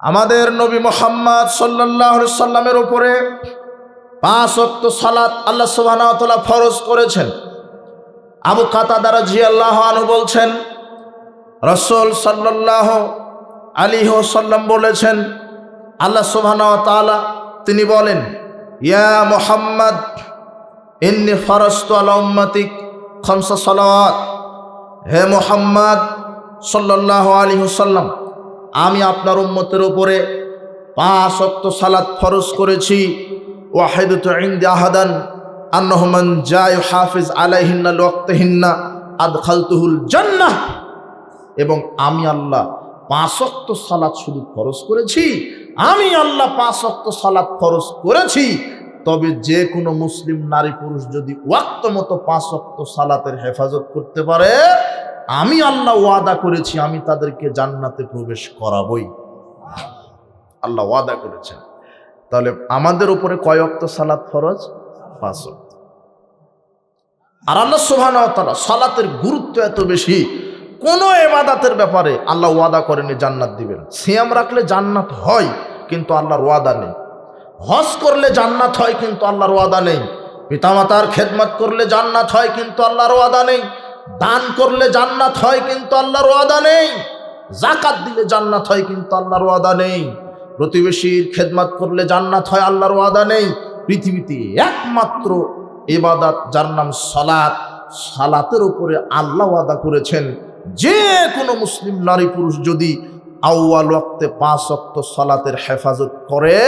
আমাদের নবী মোহাম্মদ সাল্লাহ সাল্লামের উপরে পাঁচ অক্ত সালাত আল্লাহ সুবাহ ফরজ করেছেন। আবু কাতা দ্বারা জি আল্লাহ আনু বলছেন, রসুল সাল্লাহ আলী সাল্লাম বলেছেন, আল্লাহ সুবাহ তালা তিনি বলেন, ইয়া মোহাম্মদ, ইন্নি ফরস্ত আলা উম্মতিক খমসা সালাওয়াত। হে মোহাম্মদ সাল্লাহ আলী সাল্লাম আমি আপনার উম্মতের উপরে পাঁচ অক্ত সালাত ফরজ করেছি। ওয়াহেদ ইন্দি আহাদান আন্নহমান জায় হাফিজ আলাইহিন্না ওয়াক্তহিন্না আদ খালতুহুল জান্নাহ। এবং আমি আল্লাহ পাঁচ অক্ত সালাত শুধু ফরজ করেছি। আমি আল্লাহ পাঁচ অক্ত সালাত ফরজ করেছি। তবে যে কোনো মুসলিম নারী পুরুষ যদি ওয়াক্ত মতো পাঁচ অক্ত সালাতের হেফাজত করতে পারে আমি আল্লাহ ওয়াদা করেছি, আমি তাদেরকে জান্নাতে প্রবেশ করাবই। আল্লাহ ওয়াদা করেছেন। তাহলে আমাদের উপরে কয় অক্ত সালাত ফরজ? পাঁচ আর আল্লাহ সোহান সালাতের গুরুত্ব এত বেশি, কোন এবাদাতের ব্যাপারে আল্লাহ ওয়াদা করেনি জান্নাত দিবেন। সিয়াম রাখলে জান্নাত হয়, কিন্তু আল্লাহর ওয়াদা নেই। হজ করলে জান্নাত হয়, কিন্তু আল্লাহর ওয়াদা নেই। পিতামাতার খেদমত করলে জান্নাত হয়, কিন্তু আল্লাহর ওয়াদা নেই। দান করলে জান্নাত হয় কিন্তু আল্লাহর ওয়াদা নেই। জাকাত দিলে জান্নাত হয় কিন্তু আল্লাহর ওয়াদা নেই। প্রতিবেশীর খেদমত করলে জান্নাত হয় আল্লাহর ওয়াদা নেই। পৃথিবীতে একমাত্র এবাদাত যার নাম সালাত। সালাতের উপরে আল্লাহ ওয়াদা করেছেন। যে কোনো মুসলিম নারী পুরুষ যদি আউয়াল ওয়াক্তে পাঁচ অক্ত সালাতের হেফাজত করে,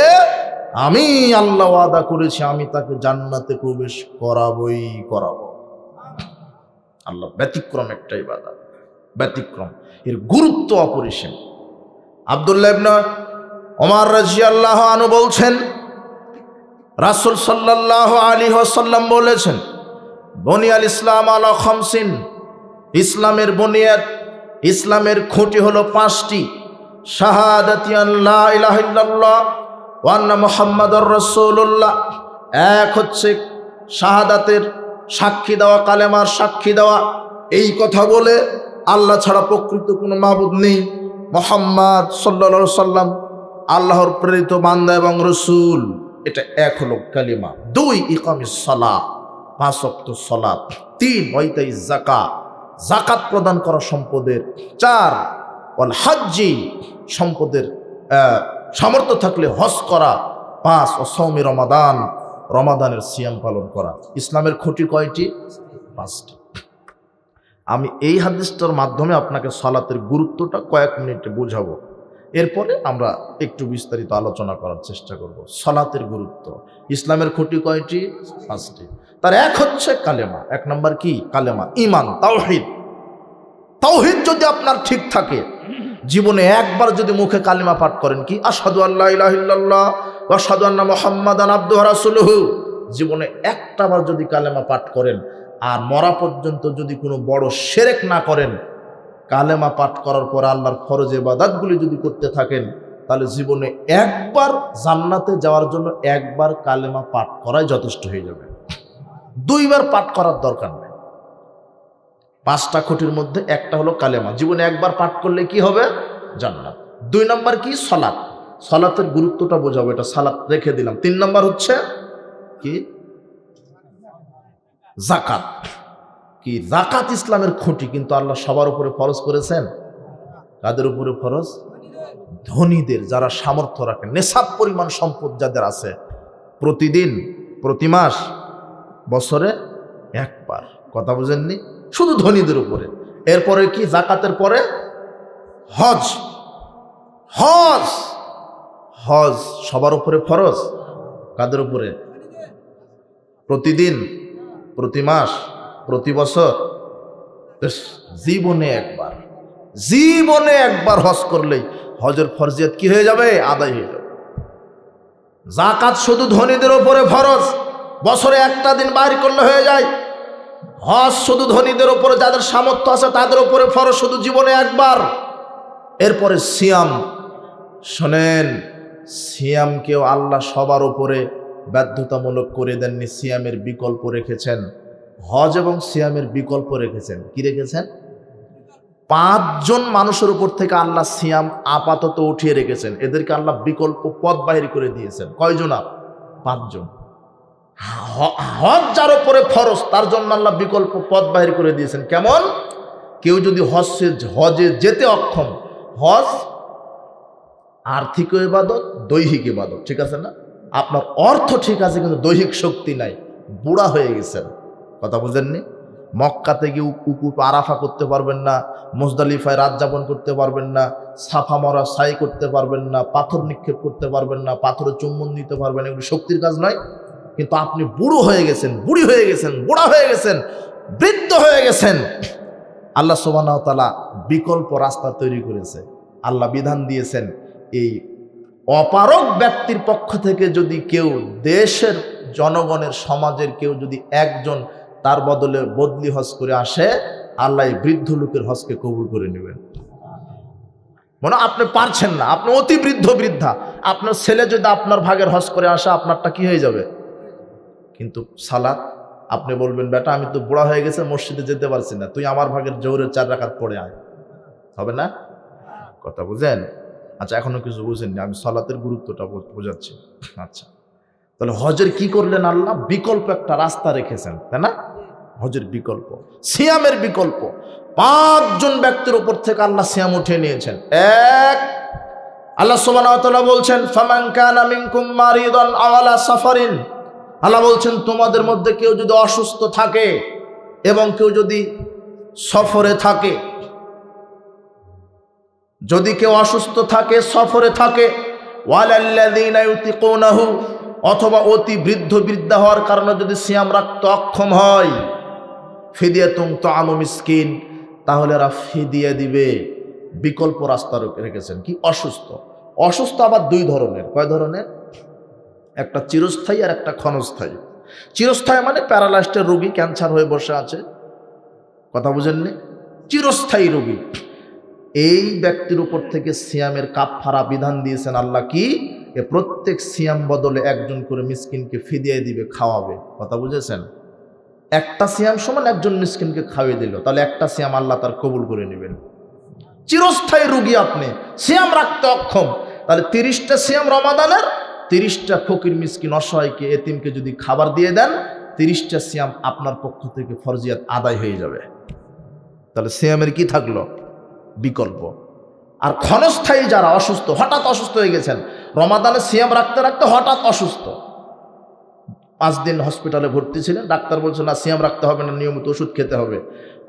আমি আল্লাহ ওয়াদা করেছি, আমি তাকে জান্নাতে প্রবেশ করাবই করাবো। আল্লাহ ব্যতিক্রম একটাই বাধা ব্যতিক্রম। এর গুরুত্ব অপরিসীম। আবদুল্লাহ ইবনে ওমর রাজি আল্লাহ আনু বলছেন, রাসুল সাল্লাহ আলী সাল্লাম বলেছেন বনিয়াল ইসলাম আলা খমসিন ইসলামের বনিয়াদ, ইসলামের খুঁটি হলো পাঁচটি। ওয়ান্না মোহাম্মদর রসুল্লাহ এক হচ্ছে শাহাদাতের সাক্ষী দেওয়া, কালেমার সাক্ষী দেওয়া, এই কথা বলে আল্লাহ ছাড়া প্রকৃত কোনো মাবুদ নেই। মোহাম্মদ সাল্লা সাল্লাম আল্লাহর প্রেরিত বান্দা এবং রসুল, এটা এক হলো কালিমা। দুই ইকমি সলা পাঁচ অক্ত সলাত, তিন ওইতাই জাকা জাকাত প্রদান করা সম্পদের, চার অল হাজ্জি, সম্পদের সামর্থ্য থাকলে হজ করা, পাঁচ অসৌমি রমাদান রমাদানের সিয়াম পালন করা। ইসলামের খুঁটি কয়টি? পাঁচটি। আমি এই হাদিসটার মাধ্যমে আপনাকে সালাতের গুরুত্বটা কয়েক মিনিটে বুঝাবো। এরপরে আমরা একটু বিস্তারিত আলোচনা করার চেষ্টা করব। সালাতের গুরুত্ব। ইসলামের খুঁটি কয়টি? পাঁচটি। তার এক হচ্ছে কালেমা। এক নম্বর কি? কালেমা। ইমান তাওহিদ। তাওহিদ যদি আপনার ঠিক থাকে জীবনে একবার যদি মুখে কালিমা পাঠ করেন কি? আসাদু আল্লাহ ইলাহিল্লাহ আসাদু আল্লাহ মোহাম্মদ আব্দু রাসুলহু। জীবনে একটাবার যদি কালেমা পাঠ করেন আর মরা পর্যন্ত যদি কোনো বড় সেরেক না করেন, কালেমা পাঠ করার পর আল্লাহর ফরজে বাদাতগুলি যদি করতে থাকেন, তাহলে জীবনে একবার জান্নাতে যাওয়ার জন্য একবার কালেমা পাঠ করাই যথেষ্ট হয়ে যাবে। দুইবার পাঠ করার দরকার নেই। পাঁচটা খুঁটির মধ্যে একটা হলো কালেমা। জীবনে একবার পাঠ করলে কি হবে? জান্নাত। দুই নম্বর কি? সলাৎ সলাতের গুরুত্বটা বোঝাবো, এটা সালাত রেখে দিলাম। তিন নম্বর হচ্ছে কি? জাকাত কি? জাকাত ইসলামের খুঁটি, কিন্তু আল্লাহ সবার উপরে ফরজ করেছেন? কাদের উপরে ফরজ? ধনীদের, যারা সামর্থ্য রাখেন নেশাব পরিমাণ সম্পদ যাদের আছে, প্রতিদিন, প্রতি মাস, বছরে একবার। কথা বুঝেননি? শুধু ধনীদের উপরে। এরপরে কি? জাকাতের পরে? হজ। হজ! হজ সবার উপরে ফরজ? কাদের উপরে? প্রতিদিন, প্রতি মাস, প্রতি বছর? জীবনে একবার। জীবনে একবার হজ করলেই হজের ফরজিয়াত কি হয়ে যাবে? আদায় হয়ে যাবে। জাকাত শুধু ধনীদের উপরে ফরজ। বছরে একটা দিন বাইর করলে হয়ে যায়। হজ শুধু ধনীদের ওপরে যাদের সামর্থ্য আছে তাদের উপরে ফরজ শুধু জীবনে একবার। এরপরে সিয়াম। শোনেন, সিয়ামকেও আল্লাহ সবার উপরে বাধ্যতামূলক করে দেননি, সিয়ামের বিকল্প রেখেছেন। হজ এবং সিয়ামের বিকল্প রেখেছেন। কি রেখেছেন? পাঁচজন মানুষের উপর থেকে আল্লাহ সিয়াম আপাতত উঠিয়ে রেখেছেন। এদেরকে আল্লাহ বিকল্প পথ বাহির করে দিয়েছেন। কয়জন? আর পাঁচজন। হজ যার উপরে ফরজ, তার জন্য আল্লাহ বিকল্প পথ বাহির করে দিয়েছেন। কেমন? কেউ যদি হজে হজে যেতে অক্ষম, হজ আর্থিক ইবাদত, দৈহিক ইবাদত, ঠিক আছে না? আপনার অর্থ ঠিক আছে, কিন্তু দৈহিক শক্তি নাই, বুড়া হয়ে গেছেন। কথা বুঝেননি? মক্কাতে গিয়ে উক- আরাফা করতে পারবেন না, মুজদালিফায় রাত যাপন করতে পারবেন না, সাফা মরা সাই করতে পারবেন না, পাথর নিক্ষেপ করতে পারবেন না, পাথরে চুম্বন দিতে পারবেন এগুলো শক্তির কাজ নয়। কিন্তু আপনি বুড়ো হয়ে গেছেন, বুড়ি হয়ে গেছেন, বুড়া হয়ে গেছেন, বৃদ্ধ হয়ে গেছেন। আল্লাহ সোবানাহতালা বিকল্প রাস্তা তৈরি করেছে। আল্লাহ বিধান দিয়েছেন, এই অপারক ব্যক্তির পক্ষ থেকে যদি কেউ দেশের জনগণের, সমাজের কেউ যদি একজন তার বদলে বদলি হজ করে আসে, আল্লাহ বৃদ্ধ লোকের হজকে কবুল করে নেবেন। মনে আপনি পারছেন না, আপনি অতি বৃদ্ধ বৃদ্ধা। আপনার ছেলে যদি আপনার ভাগের হজ করে আসে, আপনারটা কি হয়ে যাবে? কিন্তু সালাত, আপনি বলবেন, বেটা, আমি তো বুড়া হয়ে গেছে, মসজিদে যেতে পারছি না। তুই আমার ভাগের জোরের চার রাখাত পড়ে আয়। হবে না? কথা বুঝেন? আচ্ছা এখনও কিছু বুঝেননি। আমি সালাতের গুরুত্বটা বোঝাচ্ছি। আচ্ছা। তাহলে হজের কি করলেন আল্লাহ? বিকল্প একটা রাস্তা রেখেছেন, তাই না? হজের বিকল্প। সিয়ামের বিকল্প। পাঁচজন ব্যক্তির উপর থেকে আল্লাহ সিয়াম উঠিয়ে নিয়েছেন। এক, আল্লাহ তাআলা বলছেন, ফামান কানা মিনকুম মারিদান আও আলা সাফারিন। আল্লাহ বলছেন, তোমাদের মধ্যে কেউ যদি অসুস্থ থাকে এবং কেউ যদি সফরে থাকে, যদি কেউ অসুস্থ থাকে, সফরে থাকে অথবা অতি বৃদ্ধ বৃদ্ধা হওয়ার কারণে যদি সিয়াম রাখতে অক্ষম হয় ফিদিয়াতুম তাআমু মিসকিন, তাহলে এরা ফিদিয়া দিবে। বিকল্প রাস্তা রেখেছেন কি? অসুস্থ। অসুস্থ আবার দুই ধরনের। কয় ধরনের? একটা চিরস্থায়ী আর একটা ক্ষণস্থায়ী। চিরস্থায়ী মানে প্যারালাইস্টের রোগী ক্যান্সার হয়ে বসে আছে। কথা বুঝেননি? চিরস্থায়ী রোগী। এই ব্যক্তির উপর থেকে সিয়ামের কাপফারা বিধান দিয়েছেন আল্লাহ কি? এ প্রত্যেক সিয়াম বদলে একজন করে মিসকিনকে ফিদিয়ে দিবে, খাওয়াবে। কথা বুঝেছেন? একটা সিয়াম সমান একজন মিসকিনকে খাওয়িয়ে দিল। তাহলে একটা সিয়াম আল্লাহ তার কবুল করে নেবেন। চিরস্থায়ী রুগী আপনি। সিয়াম রাখতে অক্ষম। তাহলে তিরিশটা সিয়াম রমাদানের তিরিশটা ফকির মিসকিন অসহায়কে এতিমকে যদি খাবার দিয়ে দেন, তিরিশটা সিয়াম আপনার পক্ষ থেকে ফরজিয়াত আদায় হয়ে যাবে। তাহলে সিয়ামের কি থাকল? বিকল্প। আর ক্ষণস্থায়ী যারা অসুস্থ, হঠাৎ অসুস্থ হয়ে গেছেন, রমাদানে সিয়াম রাখতে রাখতে হঠাৎ অসুস্থ। পাঁচ দিন হসপিটালে ভর্তি ছিলেন, ডাক্তার বলছে, না, সিয়াম রাখতে হবে না, নিয়মিত ওষুধ খেতে হবে।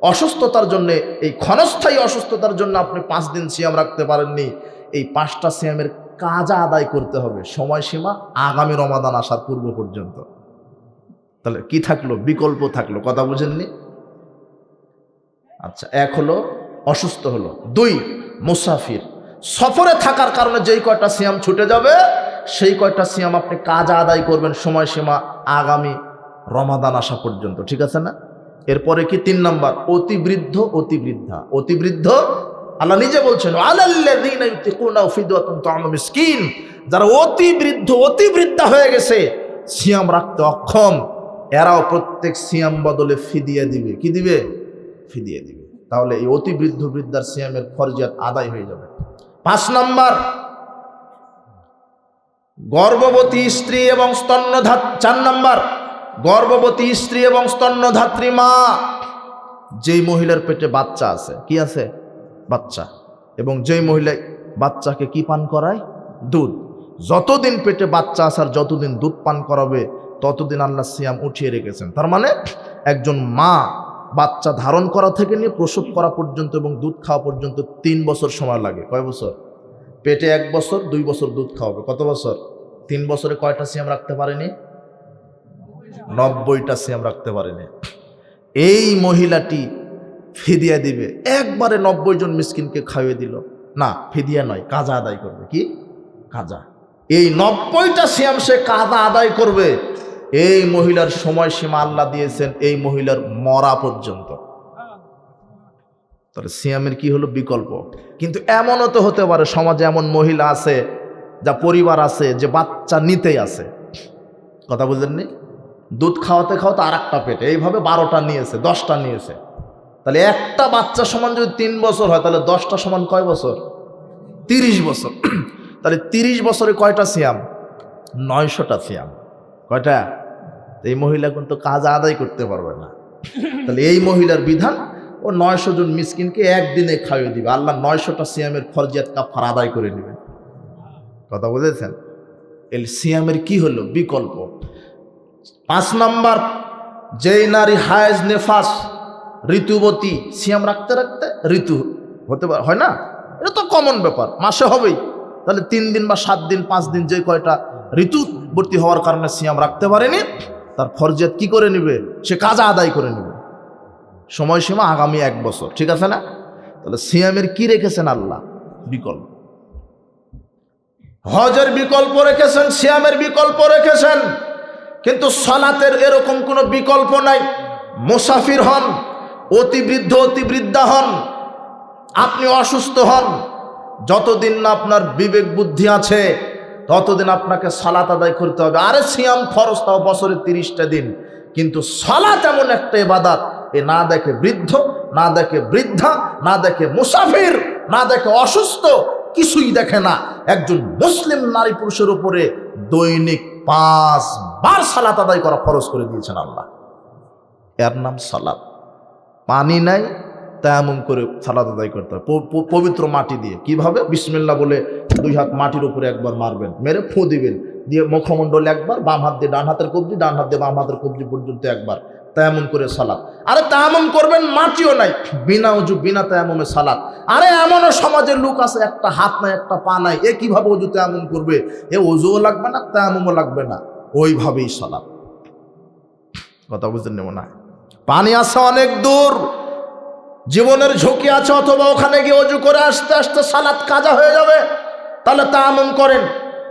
অসুস্থতার জন্যে, এই ক্ষণস্থায়ী অসুস্থতার জন্য আপনি পাঁচ দিন সিয়াম রাখতে পারেননি। এই পাঁচটা সিয়ামের কাজা আদায় করতে হবে। সময়সীমা আগামী রমাদান আসার পূর্ব পর্যন্ত। তাহলে কি থাকল? বিকল্প থাকল। কথা বুঝেননি? আচ্ছা এক হলো অসুস্থ হলো। দুই, মুসাফির। সফরে থাকার কারণে যেই কয়টা সিয়াম ছুটে যাবে, সেই কয়টা সিয়াম আপনি কাজ আদায় করবেন সময়সীমা আগামী রমাদান আসা পর্যন্ত। ঠিক আছে না? এরপরে কি? তিন নাম্বার অতি বৃদ্ধ অতি বৃদ্ধা অতি বৃদ্ধ আল্লাহ নিজে বলছেন মিসকিন। যারা অতি বৃদ্ধ, অতি বৃদ্ধা হয়ে গেছে, সিয়াম রাখতে অক্ষম। এরাও প্রত্যেক সিয়াম বদলে ফিদিয়ে দিবে। কি দিবে? ফিদিয়ে দিবে। তাহলে এই অতি বৃদ্ধ বৃদ্ধার সিয়ামের ফরজিয়াত আদায় হয়ে যাবে। পাঁচ নাম্বার, গর্ভবতী স্ত্রী এবং স্তন্যধা চার নম্বর, গর্ভবতী স্ত্রী এবং স্তন্যধাত্রী মা, যেই মহিলার পেটে বাচ্চা আছে, কি আছে? বাচ্চা। এবং যেই মহিলা বাচ্চাকে কি পান করায়? দুধ। যতদিন পেটে বাচ্চা আসার যতদিন দুধ পান করাবে, ততদিন আল্লাহ সিয়াম উঠিয়ে রেখেছেন। তার মানে একজন মা বাচ্চা ধারণ করা থেকে নিয়ে প্রসব করা পর্যন্ত এবং দুধ খাওয়া পর্যন্ত তিন বছর সময় লাগে। কয় বছর? পেটে এক বছর, দুই বছর দুধ খাওয়াবে। কত বছর? তিন বছরে কয়টা সিয়াম রাখতে পারেনি? নব্বইটা সিয়াম রাখতে পারেনি। এই মহিলাটি ফিদিয়া দিবে। একবারে নব্বই জন মিসকিনকে খাইয়ে দিল। না, ফিদিয়া নয়, কাজা আদায় করবে। কি? কাজা। এই নব্বইটা সিয়াম সে কাজা আদায় করবে। এই মহিলার সময়সীমা আল্লাহ দিয়েছেন এই মহিলার মরা পর্যন্ত। তাহলে সিয়ামের কি হলো? বিকল্প। কিন্তু এমনও তো হতে পারে, সমাজে এমন মহিলা আছে, যা পরিবার আছে, যে বাচ্চা নিতেই আছে। কথা বুঝলেননি? দুধ খাওয়াতে খাওয়াতে আর একটা পেটে। এইভাবে বারোটা নিয়েছে, দশটা নিয়েছে। তাহলে একটা বাচ্চা সমান যদি তিন বছর হয় তাহলে দশটা সমান কয় বছর? তিরিশ বছর। তাহলে তিরিশ বছরে কয়টা সিয়াম? নয়শোটা সিয়াম। কয়টা? এই মহিলা কিন্তু কাজ আদায় করতে পারবে না। তাহলে এই মহিলার বিধান ও নয়শো জন মিসকিনকে একদিনে খাইয়ে দিবে। আল্লাহ নয়শোটা সিয়ামের ফরজিয়াত কাফার আদায় করে নেবে কথা বুঝেছেন? এই সিয়ামের কি হলো? বিকল্প। পাঁচ নাম্বার যেই নারী হায়েজ নেফাস ঋতুবতী, সিয়াম রাখতে রাখতে ঋতু হতে পারে, হয় না? এটা তো কমন ব্যাপার, মাসে হবেই। তাহলে তিন দিন বা সাত দিন, পাঁচ দিন যে কয়টা ঋতুবর্তী হওয়ার কারণে সিয়াম রাখতে পারেনি, তার ফরজিয়াত কি করে নেবে? সে কাজ আদায় করে নেবে। সময়সীমা আগামী এক বছর, ঠিক আছে না? তাহলে সিয়ামের কি রেখেছেন আল্লাহ? বিকল্প। হজের বিকল্প রেখেছেন, সিয়ামের বিকল্প রেখেছেন, কিন্তু সলাতের এরকম কোনো বিকল্প নাই। মুসাফির হন অতি বৃদ্ধ অতি বৃদ্ধা হন। আপনি অসুস্থ হন। যতদিন না আপনার বিবেক বুদ্ধি আছে, ততদিন আপনাকে সালাত আদায় করতে হবে। আরে সিয়াম খরচ তাও বছরে তিরিশটা দিন। কিন্তু সালাত এমন একটা এবাদাত এ না দেখে বৃদ্ধ, না দেখে বৃদ্ধা, না দেখে মুসাফির, না দেখে অসুস্থ, কিছুই দেখে না। একজন মুসলিম নারী পুরুষের উপরে দৈনিক পাঁচ বার সালাত আদায় করা খরচ করে দিয়েছেন আল্লাহ। এর নাম সালাত। পানি নাই তেমন করে সালাত আদায় করতে প- পবিত্র মাটি দিয়ে। কীভাবে? বিসমিল্লা বলে দুই হাত মাটির উপরে একবার মারবেন, মেরে ফু দিবেন। দিয়ে মুখমণ্ডল একবার বাম হাত দিয়ে ডান হাতের কবজি, ডান হাত দিয়ে বাম হাতের কবজি পর্যন্ত একবার। তেমন করে সালাত। আরে তেমন করবেন, মাটিও নাই। বিনা উজু, বিনা তেমনে সালাত। আরে এমনও সমাজের লোক আছে, একটা হাত নাই, একটা পা নাই। এ কীভাবে অজু তেমন করবে? এ অজুও লাগবে না তেমনও লাগবে না। ওইভাবেই সালাত। কথা বুঝতে নেব না পানি আছে অনেক দূর। জীবনের ঝুঁকি আছে, অথবা ওখানে গিয়ে অজু করে আসতে আসতে সালাত কাজা হয়ে যাবে। তাহলে তায়ামুম করেন।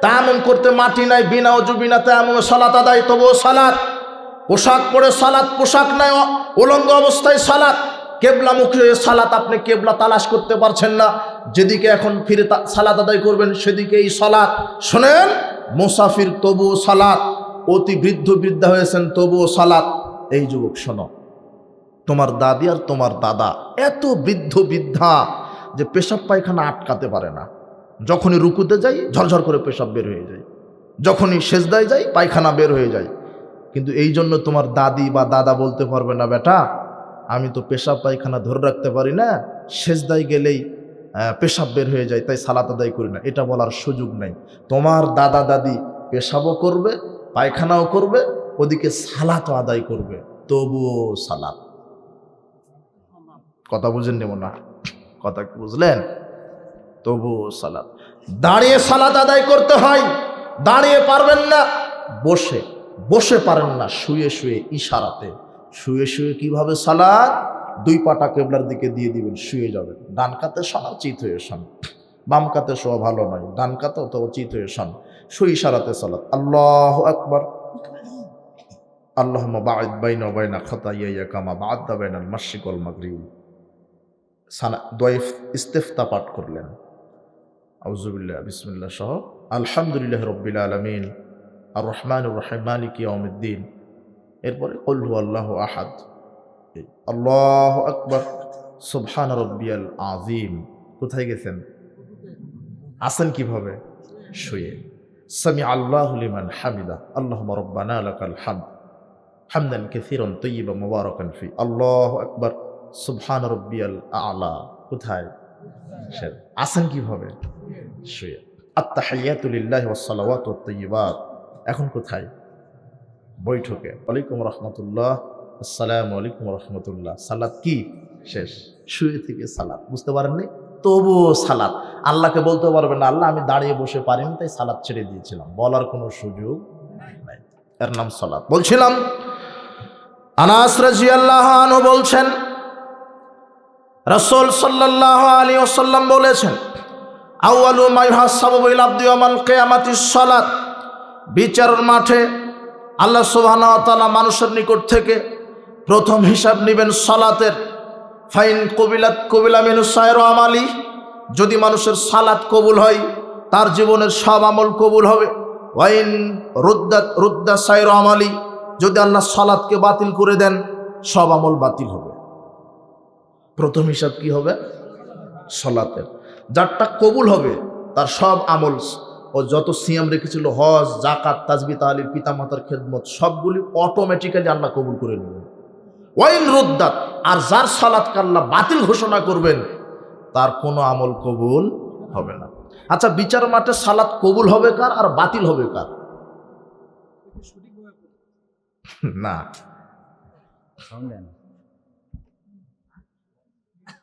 তায়ামুম করতে মাটি নাই, বিনা অজু, বিনা তায়ামুমে সালাত আদায়, তবুও সালাত। পোশাক পরে সালাত, পোশাক নাই উলঙ্গ অবস্থায় সালাত। কেবলা মুখে সালাত আপনি কেবলা তালাশ করতে পারছেন না। যেদিকে এখন ফিরে তা- সালাত আদায় করবেন সেদিকেই সালাত। শোনেন, মুসাফির তবুও সালাত, অতি বৃদ্ধ বৃদ্ধা হয়েছেন, তবুও সালাত। এই যুবক শোনো। তোমার দাদি আর তোমার দাদা এত বৃদ্ধ বৃদ্ধা যে পেশাব পায়খানা আটকাতে পারে না। যখনই রুকুতে যাই, ঝরঝর করে পেশাব বের হয়ে যায়। যখনই সেজদায় যাই, পায়খানা বের হয়ে যায়। কিন্তু এই জন্য তোমার দাদি বা দাদা বলতে পারবে না, বেটা, আমি তো পেশাব পায়খানা ধরে রাখতে পারি না। সেজদায় গেলেই পেশাব বের হয়ে যায়, তাই সালাত আদায় করি না। এটা বলার সুযোগ নাই। তোমার দাদা, দাদি পেশাবও করবে, পায়খানাও করবে, ওদিকে সালাতও আদায় করবে। তবুও সালাত। কথা বুঝেন নেব না কথা বুঝলেন? তবুও সালাদ দাঁড়িয়ে সালাদ আদায় করতে হয়, দাঁড়িয়ে পারবেন না, বসে বসে পারেন না, শুয়ে শুয়ে ইশারাতে। শুয়ে শুয়ে কীভাবে সালাদ দুই পাটা কেবলার দিকে দিয়ে দিবেন, শুয়ে যাবেন। ডান কাতে শোনা চিত হয়ে শোন বাম কাতে শোয়া ভালো নয়, ডান কাতে অথবা চিত হয়ে শোন শুয়ে ইশারাতে সালাত। আল্লাহ আকবার। আল্লাহ বাইনা বাইনা খতাইয়া কামা বাদ্দা বাইনাল মাসিক ওয়াল মাগরিব। সানা দোয়েফ ইস্তেফতা পাঠ করলেন। আউজুবিল্লাহ বিসমিল্লাহ সহ, আলহামদুলিল্লাহ রব্বিল আলমিন আর রহমান রহিম, মালিক ইয়াউমিদ্দিন। এরপরে কল্লু আল্লাহ আহাদ। আল্লাহ আকবর, সুবহান রব্বিয়াল আজিম কোথায় গেছেন? আসেন কীভাবে? শুয়ে। সামি আল্লাহ লিমান হামিদা আল্লাহ রব্বানা লাকাল হামদ। হামদান কাসীরান তাইয়িবা মুবারাকান ফি। আল্লাহ আকবার। সুবহান রব্বিয়াল আলা। কোথায়? আসেন। কীভাবে? শুয়ে। আত্তাহিয়াতু লিল্লাহি ওয়াস সালাওয়াতু ওয়াত এখন কোথায়? বৈঠকে। ওয়ালাইকুম রহমতুল্লাহ। আসসালামু আলাইকুম রহমতুল্লাহ। সালাত কি? শেষ। শুয়ে থেকে সালাত। বুঝতে পারেননি? তবুও সালাত। আল্লাহকে বলতে পারবেন না, আল্লাহ, আমি দাঁড়িয়ে বসে পারিনি, তাই সালাত ছেড়ে দিয়েছিলাম। বলার কোনো সুযোগ নাই। এর নাম সালাত। বলছিলাম, আনাস রাজিয়াল্লাহ বলছেন রসুল সাল্লাল্লাহু আলাইহি ওয়াসাল্লাম বলেছেন, আউয়ালু মা ইউহাসাবু বিল আবদি ইয়াওমাল কিয়ামাতি সালাত। বিচারের মাঠে আল্লাহ ওয়া মানুষের নিকট থেকে প্রথম হিসাব নেবেন সালাতের। ফাইন কবিলাত কবিলা মিনু সায়র আমালি। যদি মানুষের সালাত কবুল হয়, তার জীবনের সব আমল কবুল হবে। ওয়াইন রুদ্দাত রুদ্দা সায়র আমালি। যদি আল্লাহ সালাতকে বাতিল করে দেন, সব আমল বাতিল হবে। প্রথম হিসাব কি হবে? সলাতের। যারটা কবুল হবে তার সব আমল ও যত সিয়াম রেখেছিল হজ জাকাত তাজবি তালির পিতামাতার খেদমত সবগুলি অটোমেটিক্যালি আল্লাহ কবুল করে নেবেন। ওয়াইন রোদ্দাত আর যার সালাত কাল্লা বাতিল ঘোষণা করবেন তার কোনো আমল কবুল হবে না। আচ্ছা বিচার মাঠে সালাত কবুল হবে কার আর বাতিল হবে কার? না।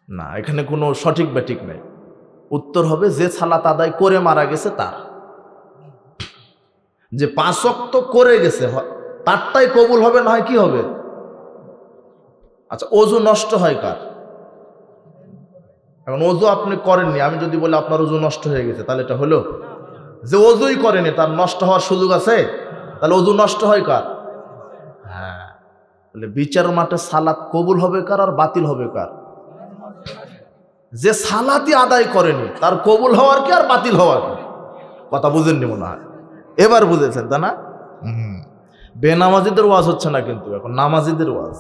না, এখানে কোনো সঠিক ব্যাটিক নেই। উত্তর হবে যে সালাত আদায় করে মারা গেছে তার। যে পাঁচক্ত করে গেছে তারটাই কবুল হবে না হয় কি হবে? আচ্ছা অজু নষ্ট হয় কার? এখন অজু আপনি করেননি, আমি যদি বলি আপনার অজু নষ্ট হয়ে গেছে, তাহলে এটা হলো? যে অজুই করেনি, তার নষ্ট হওয়ার সুযোগ আছে? তাহলে অজু নষ্ট হয় কার? হ্যাঁ তাহলে বিচার মাঠে সালাত কবুল হবে কার আর বাতিল হবে কার? যে সালাতি আদায় করেনি, তার কবুল হওয়ার কি আর বাতিল হওয়ার কি? কথা বুঝেননি মনে হয়। এবার বুঝেছেন তা না। বেনামাজিদের ওয়াজ হচ্ছে না কিন্তু এখন, নামাজিদের ওয়াজ।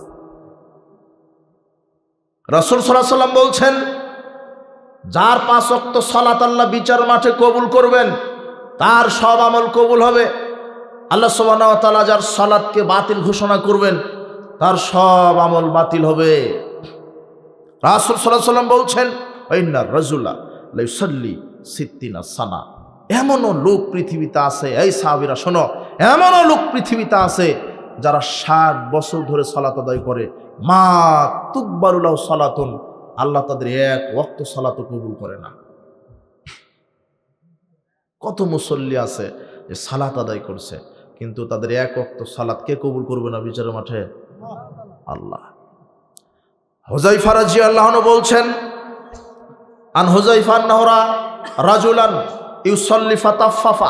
রসুল সাল্লাম বলছেন, যার পাঁচ অক্ত সলাত আল্লাহ বিচার মাঠে কবুল করবেন, তার সব আমল কবুল হবে। আল্লাহ সোবানা যার সলাদকে বাতিল ঘোষণা করবেন, তার সব আমল বাতিল হবে। রাসুল সাল্লাহ সাল্লাম বলছেন ঐন্না রজুল্লাহ লাইসাল্লি সিদ্দিনা সানা। এমনও লোক পৃথিবীতে আছে, এই সাহাবিরা শোনো, এমনও লোক পৃথিবীতে আছে যারা ষাট বছর ধরে সালাত আদায় করে। মা তুকবারুল্লাহ সালাতুন, আল্লাহ তাদের এক ওয়াক্ত সালাত কবুল করে না। কত মুসল্লি আছে যে সালাত আদায় করছে, কিন্তু তাদের এক ওয়াক্ত সালাত কে কবুল করবে না বিচারের মাঠে? আল্লাহ। হোজাইফা ফারাজি আল্লাহন বলছেন আন হোজাইফা নহরা রাজুলান ইউসল্লি ফাতাফাফা